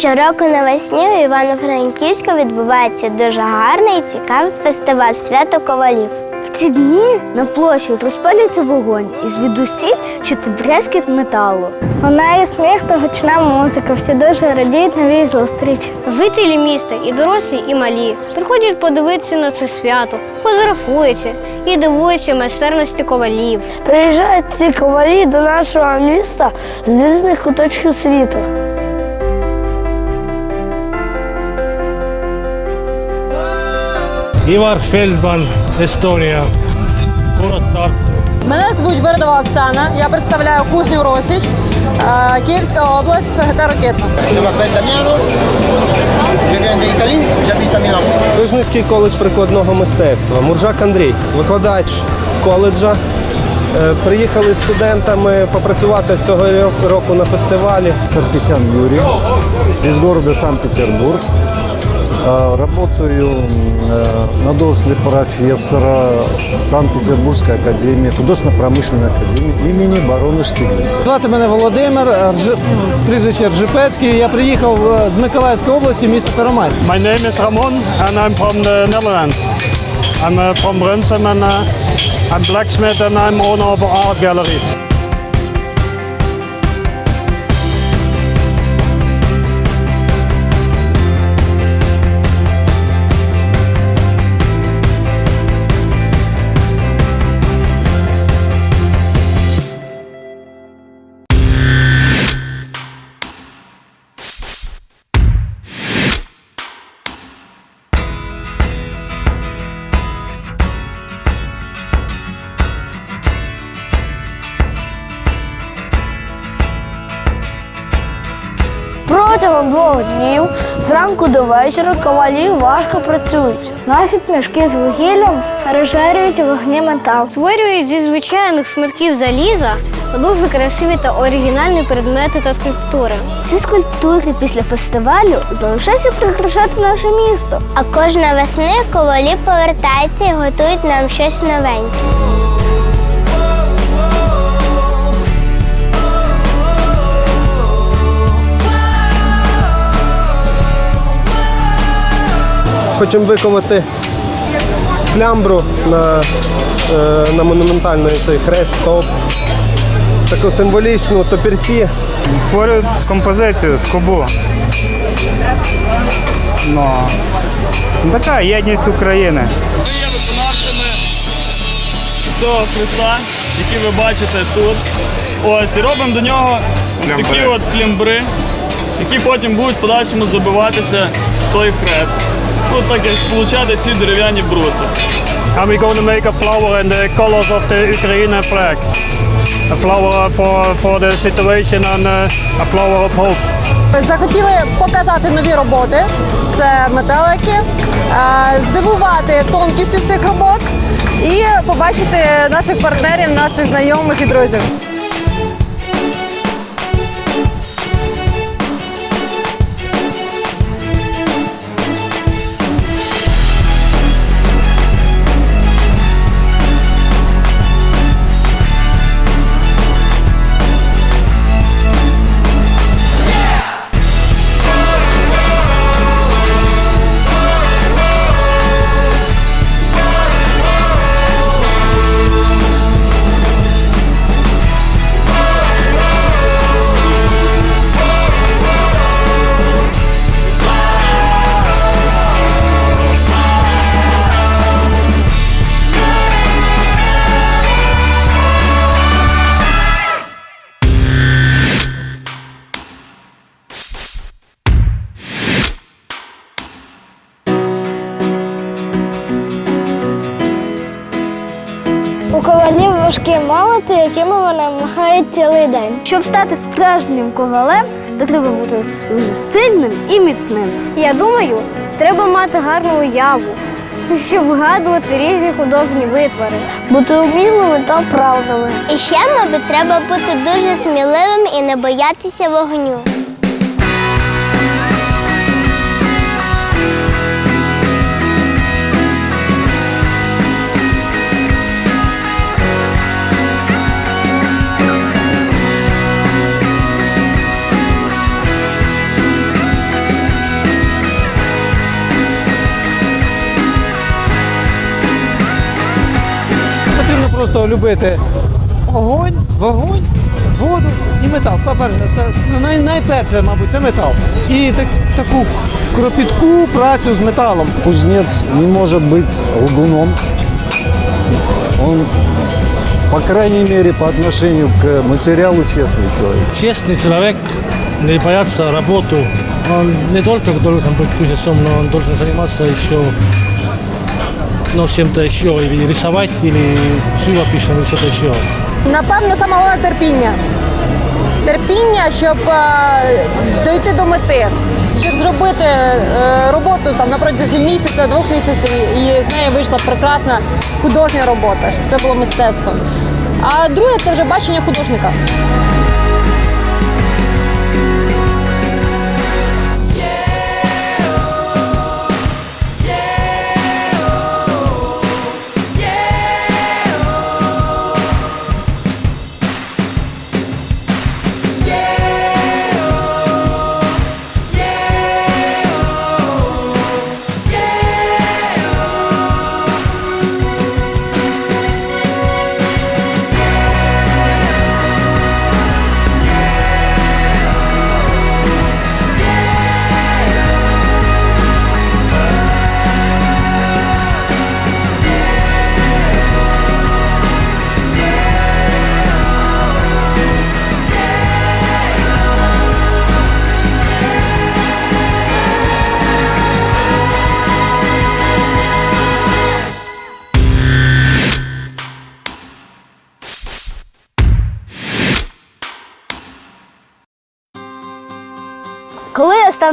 Щороку навесні у Івано-Франківську відбувається дуже гарний і цікавий фестиваль свято ковалів. В ці дні на площі розпалюється вогонь і звідусіль чути брязкіт металу. Лунає сміх та гучна музика, всі дуже радіють новій зустрічі. Жителі міста, і дорослі, і малі, приходять подивитися на це свято, фотографуються і дивуються майстерності ковалів. Приїжджають ці ковалі до нашого міста з різних куточків світу. Івар Фельдман, Естонія, город Тарту. Мене звуть Вердова Оксана. Я представляю кузню Росіч, е, Київська область, ПГТ Ракетна. Вижницький коледж прикладного мистецтва. Муржак Андрій, викладач коледжа. Е, Приїхали студентами попрацювати цього року на фестивалі. Саркисян Юрий из города Санкт-Петербург. Э, Работаю э, на должности профессора Санкт-Петербургской академии, художественно-промышленной академии имени барона Штиглица. Звати мене Володимир, Рж- прізвище Ржипецький. Я приїхав е, з Миколаївської області, місто Первомайськ. My name is Ramon and I'm from the Netherlands. I'm uh, from Brunsum and uh, I'm blacksmith and I'm owner of an art gallery. Протягом двох днів зранку до вечора ковалі важко працюють. Носять мішки з вугіллям, розжарюють вогні метал. Створюють зі звичайних шматків заліза дуже красиві та оригінальні предмети та скульптури. Ці скульптури після фестивалю залишаються прикрашати наше місто. А кожна весни ковалі повертаються і готують нам щось новеньке. Хочемо виконати клямбру на, е, на монументальний цей хрест, стовп. Таку символічну топірці. Створюють композицію з кубу. Ну, така єдність України. Ми є виконавцями цього хреста, який ви бачите тут. Ось, і робимо до нього ось такі от клімбри, які потім будуть в подальшому забиватися в той хрест. Ну, так як сполучати ці дерев'яні бруси. And we're going to make a flower in the colors of the Ukraine flag. A flower for, for the situation and uh, a flower of hope. Захотіли показати нові роботи. Це метелики, е, здивувати тонкістю цих робот і побачити наших партнерів, наших знайомих і друзів. Важкі молоти, якими вони махають цілий день. Щоб стати справжнім ковалем, то треба бути дуже сильним і міцним. Я думаю, треба мати гарну уяву, щоб вгадувати різні художні витвори. Бути умілими та вправними. І ще, мабуть, треба бути дуже сміливим і не боятися вогню. просто любити огонь, вогонь, воду і метал. По-перше, це ну, най, найперше, мабуть, це метал. І так, таку кропітку працю з металом. Кузнец не может быть лгуном. Он, по крайней мере, по отношению к материалу честный человек. Честный человек, не бояться работу. Он не только должен быть кузнецом, но он должен заниматься еще ну, чем-то еще, или рисовать, или живописью, или что-то еще. Напевно, саме головне терпіння. Терпіння, щоб е, дойти до мети, щоб зробити е, роботу там протязі місяця, двох місяців, і з неї вийшла прекрасна художня робота, щоб це було мистецтвом. А друге це вже бачення художника.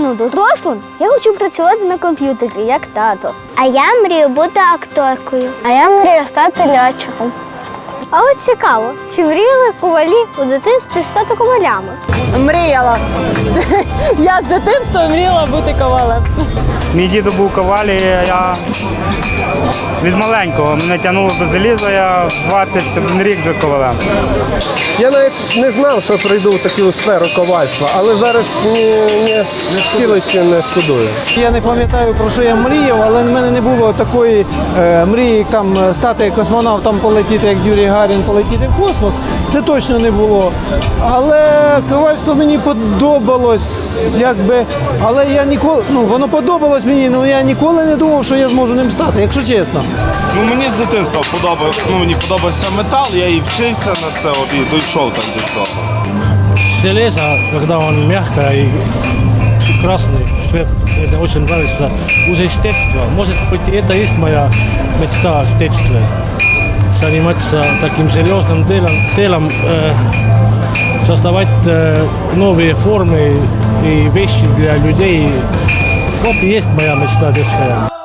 Стану дорослим, я хочу працювати на комп'ютері, як тато. А я мрію бути акторкою. А я мрію стати льотчиком. А от цікаво, чи мріяли ковалі у дитинстві стати ковалями? Мріяла. Я з дитинства мріяла бути ковалем. Мій дідо був коваль, і я від маленького мене тягнуло до заліза, я 21 рік вже ковалем. Я навіть не знав, що прийду в таку сферу ковальства, але зараз ні, ні шкілочки не шкодую. Я не пам'ятаю про що я мріяв, але в мене не було такої е, мрії там е, стати космонавтом, полетіти, як Юрій Гарін, полетіти в космос. Це точно не було. Але ковальство мені подобалось, якби. Але я ніколи, ну воно подобалось мені, але я ніколи не думав, що я зможу ним стати, якщо чесно. Ну мені з дитинства подобається, ну мені подобався метал, я і вчився на це і дійшов так до цього. Железо, когда он мягкое и красный цвет, это очень нравится уже с детства. Может быть, это и есть моя мечта с детства. Заниматься таким серьезным делом, делом э, создавать э, новые формы и вещи для людей. Вот и есть моя мечта детская.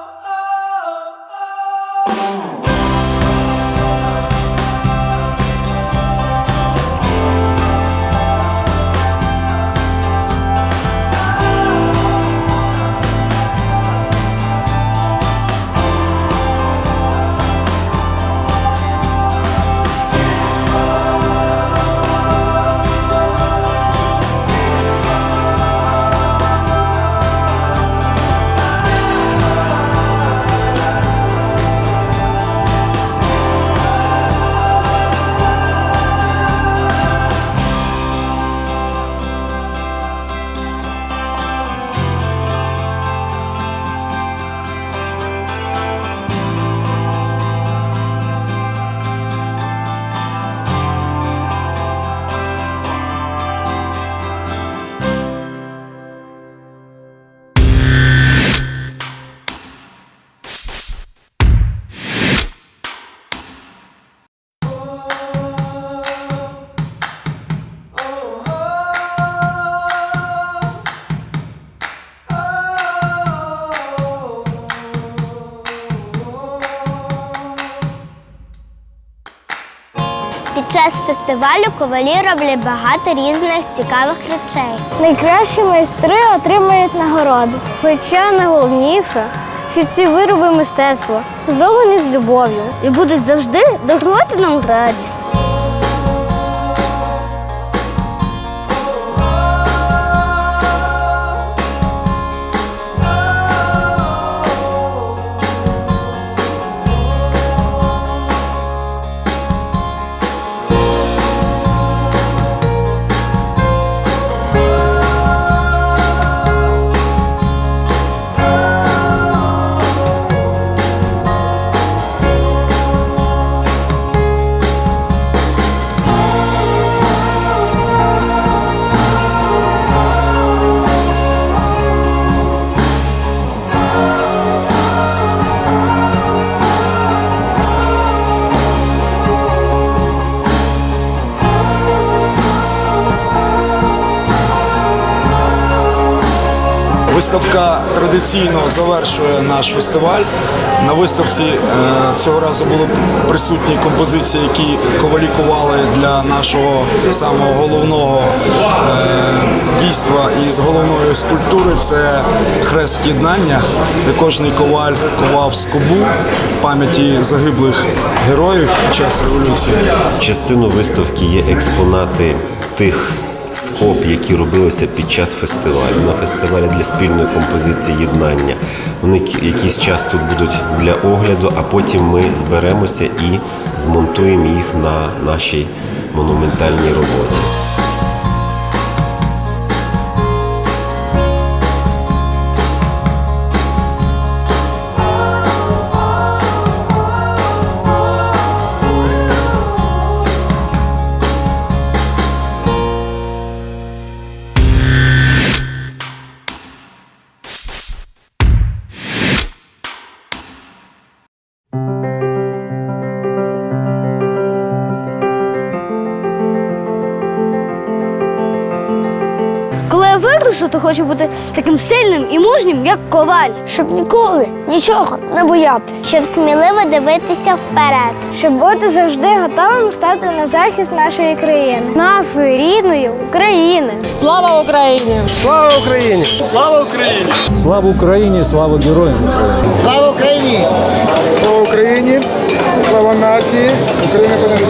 Час фестивалю ковалі роблять багато різних цікавих речей. Найкращі майстри отримують нагороду. Хоча найголовніше, що ці вироби мистецтва зроблені з любов'ю. І будуть завжди дарувати нам радість. Виставка традиційно завершує наш фестиваль. На виставці е, цього разу були присутні композиції, які ковалі кували для нашого самого головного е, дійства із головної скульптури. Це хрест єднання, де кожний коваль ковав скобу пам'яті загиблих героїв під час революції. Частину виставки є експонати тих скоб, які робилися під час фестивалю. На фестивалі для спільної композиції єднання. Вони якийсь час тут будуть для огляду, а потім ми зберемося і змонтуємо їх на нашій монументальній роботі. Хочу бути таким сильним і мужнім, як коваль. Щоб ніколи нічого не боятися. Щоб сміливо дивитися вперед. Щоб бути завжди готовим стати на захист нашої країни. Нашої рідної України. Слава Україні! Слава Україні! Слава Україні! Слава Україні, слава героям! Слава Україні! Слава Україні! Слава нації! Україна понад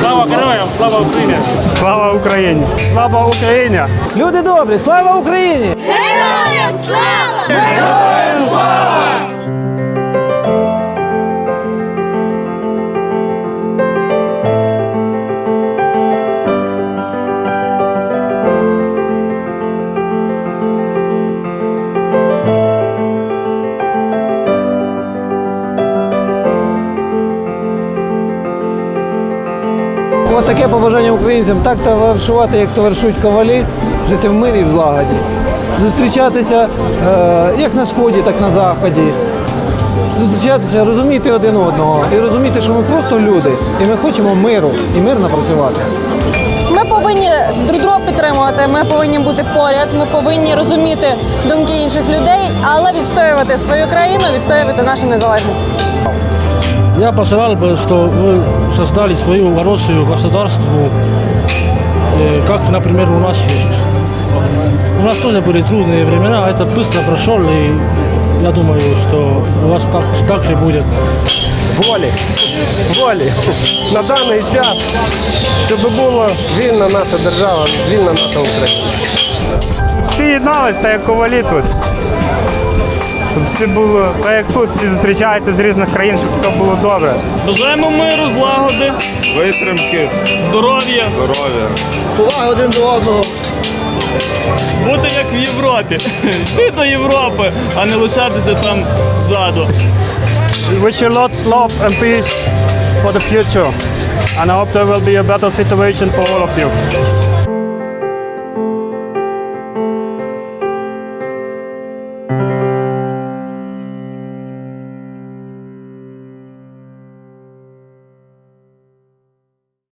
Слава героям, слава Україні! Слава Україні! Слава Україні! Люди добрі, слава Україні! От українцям так товаришувати, як товаришують ковалі, жити в мирі і в злагоді. Зустрічатися е, як на сході, так і на заході. Зустрічатися, розуміти один одного і розуміти, що ми просто люди, і ми хочемо миру і мирно працювати. Ми повинні друг друга підтримувати. Ми повинні бути поряд. Ми повинні розуміти думки інших людей, але відстоювати свою країну, відстоювати нашу незалежність. Я пожелал бы, что вы создали свою хорошую государство, э, как, например, у нас есть. У нас тоже были трудные времена, это быстро прошел, и я думаю, что у вас так, так же будет. волі, волі на даний час, щоб була вільна наша держава, вільна наша Україна. Всі єднались, так як ковалі тут. Щоб всі було, так як тут, всі зустрічаються з різних країн, щоб все було добре. Бажаємо миру, злагоди, Витримки, здоров'я, здоров'я. Поваги один до одного. бути як в Європі. Йти до Європи, а не лишатися там ззаду. We wish you lots love and peace for the future. And I hope there will be a better situation for all of you.